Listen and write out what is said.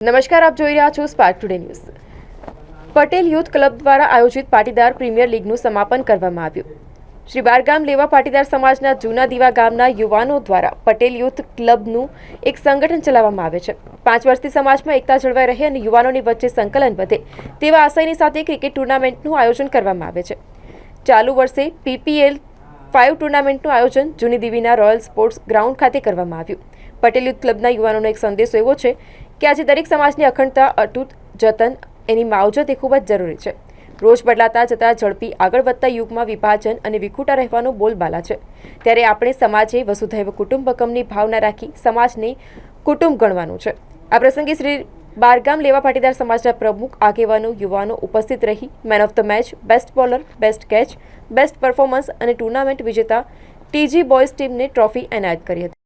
નમસ્કાર, આપ જોઈ રહ્યા છો Spark Today News Patel youth club દ્વારા આયોજિત પાટીદાર પ્રીમિયર લીગનું સમાપન કરવામાં આવ્યું. શ્રી બારગામ લેવા પાટીદાર સમાજના જૂના દીવા ગામના યુવાનો દ્વારા પટેલ યુથ ક્લબનું એક સંગઠન ચલાવવામાં આવે છે. પાંચ વર્ષથી સમાજમાં એકતા જળવાઈ રહે અને યુવાનોની વચ્ચે સંકલન વધે તેવા આશયની સાથે ક્રિકેટ ટુર્નામેન્ટનું આયોજન કરવામાં આવે છે. ચાલુ વર્ષે પીપીએલ ફાઇવ ટુર્નામેન્ટનું આયોજન જૂની દીવીના રોયલ સ્પોર્ટ્સ ગ્રાઉન્ડ ખાતે કરવામાં આવ્યું. પટેલ યુથ ક્લબના યુવાનોનો એક સંદેશો એવો છે કે આજે દરેક સમાજની અખંડતા અતૂટ જતન એની માવજત એ ખૂબ જ જરૂરી છે. રોજ બદલાતા જતા ઝડપી આગળ વધતા યુગમાં વિભાજન અને વિખૂટા રહેવાનો બોલબાલા છે. ત્યારે આપણે સમાજે વસુધૈવ કુટુંબકમની ભાવના રાખી સમાજને કુટુંબ ગણવાનું છે. આ પ્રસંગે શ્રી બારગામ લેવા પાટીદાર સમાજના પ્રમુખ, આગેવાનો, યુવાનો ઉપસ્થિત રહી man of the match, best bowler, best catch, best performance અને ટુર્નામેન્ટ વિજેતા ટીજી બોયઝ ટીમને ટ્રોફી એનાયત કરી હતી.